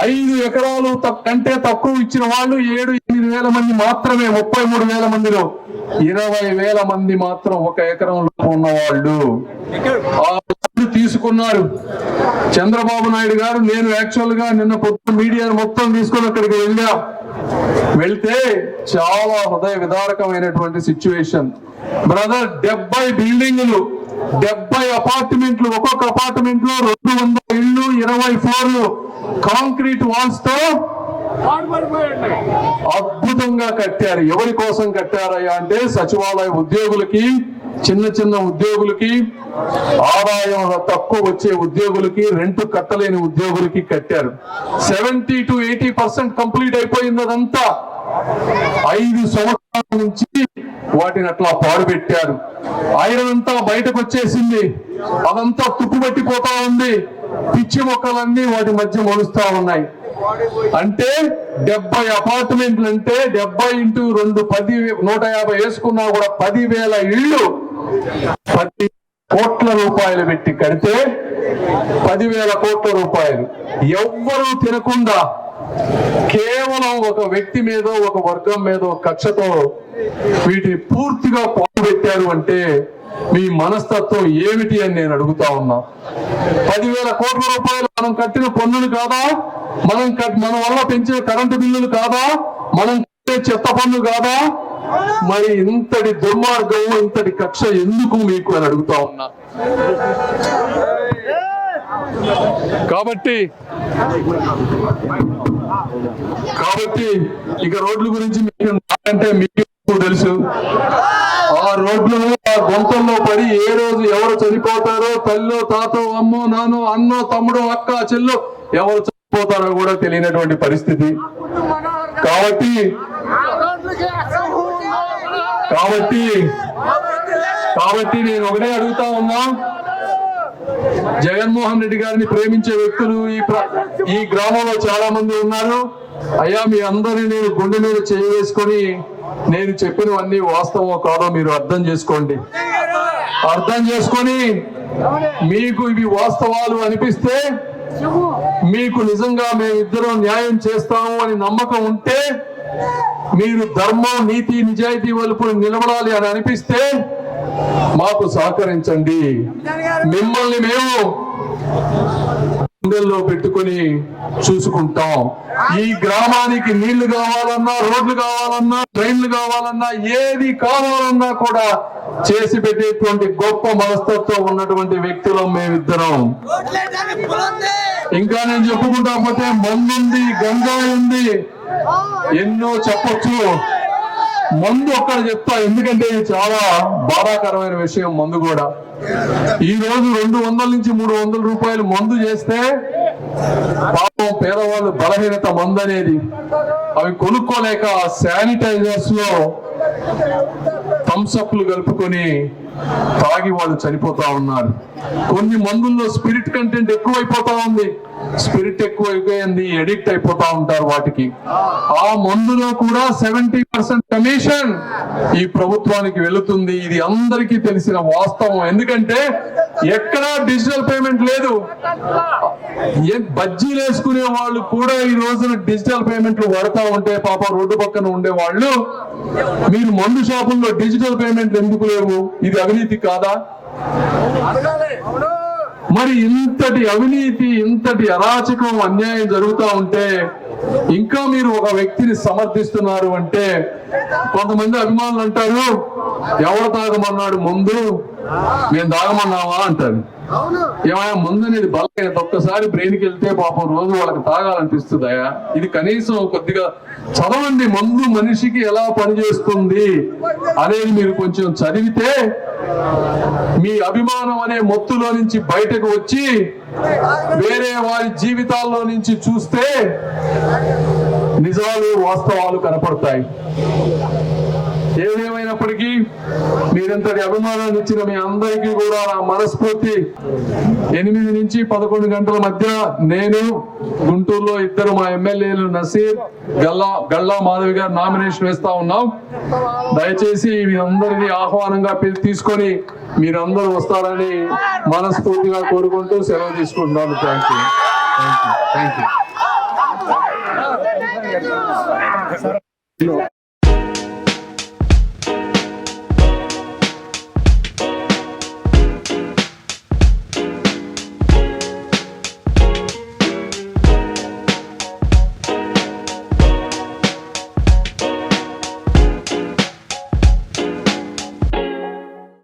ఐదు ఎకరాలు కంటే తక్కువ ఇచ్చిన వాళ్ళు ఏడు ఎనిమిది వేల మంది మాత్రమే ముప్పై మూడు వేల మందిలో. ఇరవై వేల మంది మాత్రం ఒక ఎకరంలో ఉన్న వాళ్ళు తీసుకున్నారు. చంద్రబాబు నాయుడు గారు నేను యాక్చువల్గా నిన్న పొద్దు మీడియా మొత్తం తీసుకొని అక్కడికి వెళ్ళా. వెళ్తే చాలా హృదయ విదారకమైనటువంటి సిచ్యువేషన్. బ్రదర్ డెబ్బై బిల్డింగులు డెబ్బై అపార్ట్మెంట్లు ఒక్కొక్క అపార్ట్మెంట్లో రెండు వందల ఇళ్ళు ఇరవై ఫ్లోర్లు కాంక్రీట్ వాల్స్తో అద్భుతంగా కట్టారు. ఎవరి కోసం కట్టారయ్యా అంటే సచివాలయ ఉద్యోగులకి చిన్న చిన్న ఉద్యోగులకి ఆదాయం తక్కువ వచ్చే ఉద్యోగులకి రెంట్ కట్టలేని ఉద్యోగులకి కట్టారు. Seventy to eighty percent complete అయిపోయింది అదంతా. ఐదు సంవత్సరాల నుంచి వాటిని అట్లా పాడుపెట్టారు పెట్టారు అంతా బయటకు వచ్చేసింది అదంతా తుప్పుబట్టిపోతా ఉంది. పిచ్చి మొక్కలన్నీ వాటి మధ్య మొలుస్తా ఉన్నాయి. అంటే డెబ్బై అపార్ట్మెంట్లు అంటే డెబ్బై ఇంటూ రెండు పది నూట యాభై వేసుకున్నా కూడా పదివేల ఇళ్ళు పది కోట్ల రూపాయలు పెట్టి కడితే పదివేల కోట్ల రూపాయలు. ఎవ్వరూ తినకుండా కేవలం ఒక వ్యక్తి మీద ఒక వర్గం మీద కక్షతో వీటిని పూర్తిగా పెట్టారు అంటే మీ మనస్తత్వం ఏమిటి అని నేను అడుగుతా ఉన్నా. పదివేల కోట్ల రూపాయలు మనం కట్టిన పన్నులు కాదా? మనం మన వల్ల పెంచిన కరెంటు బిల్లులు కాదా? మనం కట్టే చెత్త పన్ను కాదా? మరి ఇంతటి దుర్మార్గం ఇంతటి కక్ష ఎందుకు మీకు అని అడుగుతా ఉన్నా. కాబట్టి కాబట్టి ఇక రోడ్ల గురించి మీకు అంటే మీకు తెలుసు. ఆ రోడ్లు ఆ గొంతంలో పడి ఏ రోజు ఎవరు చనిపోతారో తల్లో తాతో అమ్మో నానో అన్నో తమ్ముడో అక్క చెల్లో ఎవరు చనిపోతారో కూడా తెలియనటువంటి పరిస్థితి. కాబట్టి కాబట్టి కాబట్టి నేను ఒకటే అడుగుతా ఉన్నా. జగన్మోహన్ రెడ్డి గారిని ప్రేమించే వ్యక్తులు ఈ ఈ గ్రామంలో చాలా మంది ఉన్నారు. అయ్యా మీ అందరినీ నేను గుండె మీద చేయవేసుకొని నేను చెప్పినవన్నీ వాస్తవం కాదో మీరు అర్థం చేసుకోండి. అర్థం చేసుకొని మీకు ఇవి వాస్తవాలు అనిపిస్తే మీకు నిజంగా మేమిద్దరం న్యాయం చేస్తాము అని నమ్మకం ఉంటే మీరు ధర్మం నీతి నిజాయితీ వలుపు నిలబడాలి అని అనిపిస్తే మాకు సహకరించండి. మిమ్మల్ని మేము గుండెల్లో పెట్టుకొని చూసుకుంటాం. ఈ గ్రామానికి నీళ్ళు కావాలన్నా రోడ్లు కావాలన్నా ట్రైన్లు కావాలన్నా ఏది కావాలన్నా కూడా చేసి పెట్టేటువంటి గొప్ప మనస్తత్వం ఉన్నటువంటి వ్యక్తులం మేమిద్దరం. ఇంకా నేను చెప్పుకుంటా పోతే మందుంది గంగా ఉంది. ఎన్నో చెప్పొచ్చు. మందు ఒక్కడ చెప్తా ఎందుకంటే ఇది చాలా బాధాకరమైన విషయం మందు కూడా. ఈ రోజు రెండు వందల నుంచి మూడు వందల రూపాయలు మందు చేస్తే పాపం పేదవాళ్ళు బలహీనత మందు అనేది అవి కొనుక్కోలేక శానిటైజర్స్లో థమ్స్అప్లు కలుపుకొని తాగి వాళ్ళు చనిపోతా ఉన్నారు. కొన్ని మందుల్లో స్పిరిట్ కంటెంట్ ఎక్కువైపోతా ఉంది. స్పిరిట్ ఎక్కువైపోయింది ఎడిక్ట్ అయిపోతా ఉంటారు వాటికి. ఆ మందులో కూడా సెవెంటీ పర్సెంట్ కమిషన్ ఈ ప్రభుత్వానికి వెళుతుంది. ఇది అందరికీ తెలిసిన వాస్తవం. ఎందుకంటే ఎక్కడా డిజిటల్ పేమెంట్ లేదు. ఏ బజ్జీలు వేసుకునే వాళ్ళు కూడా ఈ రోజున డిజిటల్ పేమెంట్లు వాడుతూ ఉంటే పాప రోడ్డు పక్కన ఉండే వాళ్ళు మీరు మందు షాపుల్లో డిజిటల్ పేమెంట్లు ఎందుకు లేవు? ఇది అవినీతి కాదా? మరి ఇంతటి అవినీతి ఇంతటి అరాచకం అన్యాయం జరుగుతా ఉంటే ఇంకా మీరు ఒక వ్యక్తిని సమర్థిస్తున్నారు అంటే కొంతమంది అభిమానులు అంటారు ఎవరు తాగమన్నాడు ముందు? మేము తాగమన్నావా? అంటారు. ఏమైనా ముందు అనేది బలమైనది ఒక్కసారి బ్రెయిన్కి వెళ్తే పాపం రోజు వాళ్ళకి తాగాలనిపిస్తుందయా ఇది కనీసం కొద్దిగా చదవండి మందు మనిషికి ఎలా పనిచేస్తుంది అనేది మీరు కొంచెం చదివితే మీ అభిమానం అనే మొత్తులో నుంచి బయటకు వచ్చి వేరే వారి జీవితాల్లో నుంచి చూస్తే నిజాలు వాస్తవాలు కనపడతాయి. ఏదేమైనప్పటికీ మీరింతటి అభిమానాన్ని ఇచ్చిన మీ అందరికీ కూడా నా మనస్ఫూర్తి. ఎనిమిది నుంచి పదకొండు గంటల మధ్య నేను గుంటూరులో ఇద్దరు మా ఎమ్మెల్యేలు నసీర్ గల్లా గల్లా మాధవి గారు నామినేషన్ వేస్తా ఉన్నాం. దయచేసి మీ అందరినీ ఆహ్వానంగా తీసుకొని మీరందరూ వస్తారని మనస్ఫూర్తిగా కోరుకుంటూ సెలవు తీసుకుంటున్నాను. Thank you thank you thank you